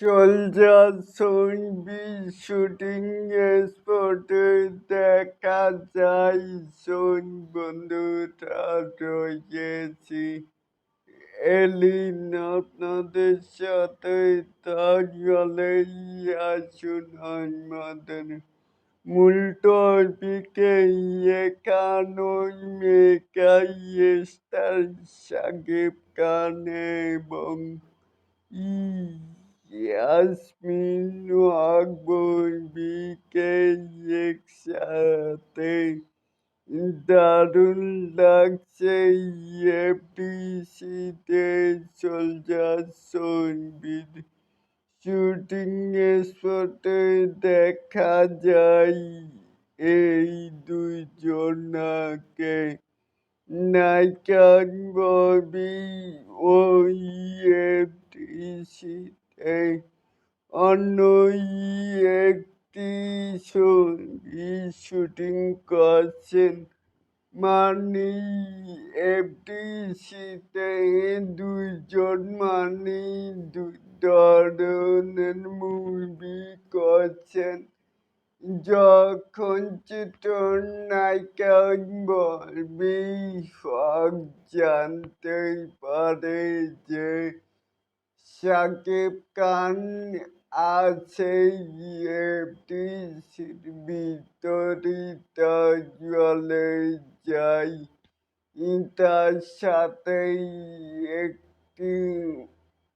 Soldier ছবি shooting স্পটে দেখা যায়। শোন বন্ধুরা রয়েছি এলিন, আপনাদের সাথে তাহলে আসুন আমাদের মূল টপিকে একানই মেকাই স্টার সাকিব খান এবং ইয়াসমিন আকবর বিকে একসাথে দারুণ লাগছে এফটিসিতে সোলজার সংগীত শুটিং স্পটে দেখা যায় এই দুজনাকে নায়িকার ববি ওই এফটিসিতে অন্য একটি শুটিং করছেন মানে এফটিসিতে দুজন মানে দু ধরনের মুভি করছেন। যখন চিত্রনায়িকা বলবি হক জানতে পারে যে শাকিব খান আছে এফটিসির ভিতরে তা চলে যায় তার সাথে একটি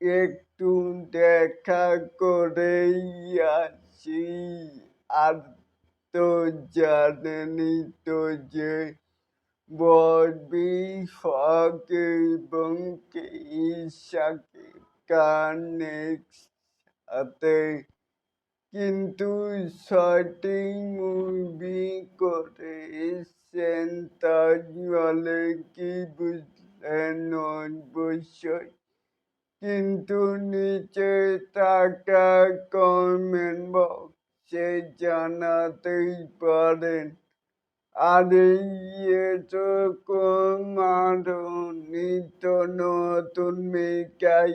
একটু দেখা করেই আসি আর তো জানেনই তো যে ববি হক এবং শাকিব খান একসাথে কিন্তু ছয়টি মুভি করেছেন তাহলে কি বুঝলেন অবশ্যই? কিন্তু নিচে থাকা কমেন্ট বক্সে জানাতেই পারেন, আর এরকম আরও নিত্য নতুন মেকাই